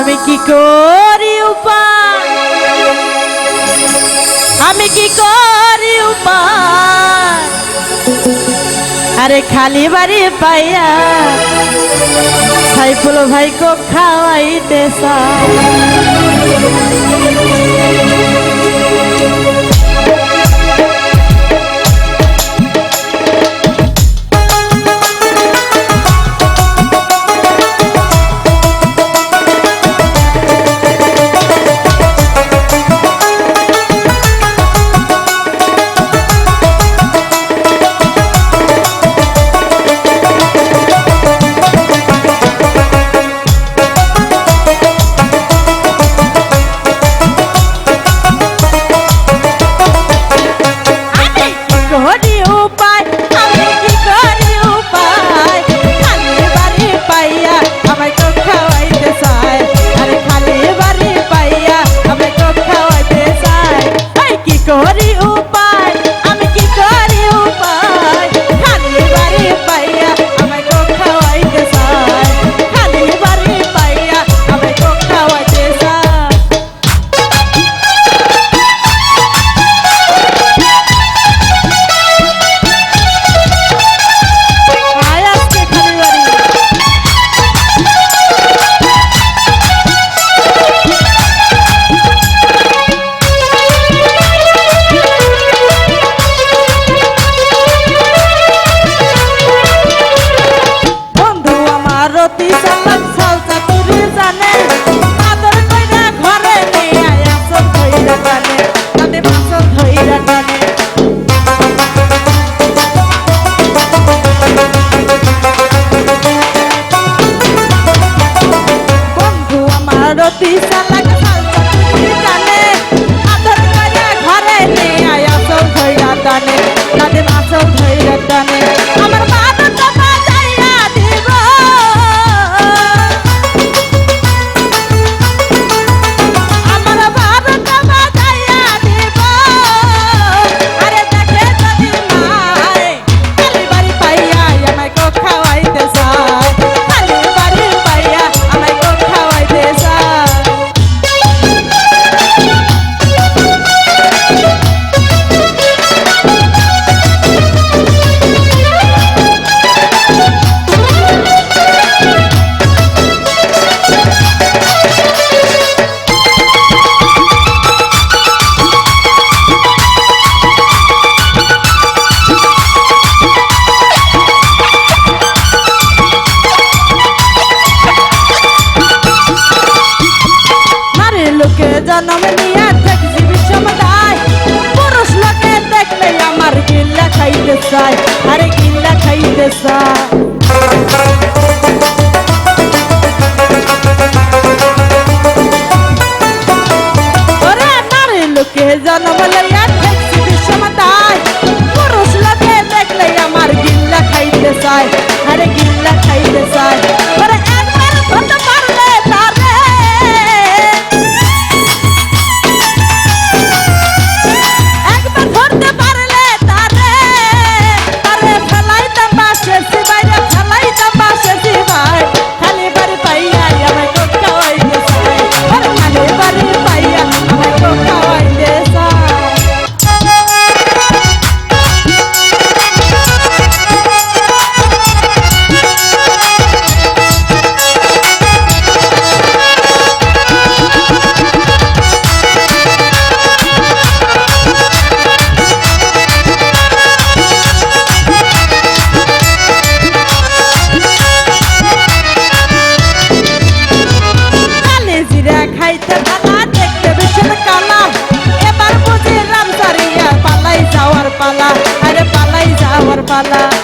আমি কি করি উপায়? আমি কি করি উপায়? আরে খালি বাড়ি পাইয়া সাইফুল ভাইকো খাওয়াইতে চাই। Lisa. জনম নিয়া দেখছি বিষমদায় পুরুষ লোকে দেখলে আমার গিল্লা খাইতে চায়। আরে গিল্লা খাইতে চায়। জনম লইয়া la la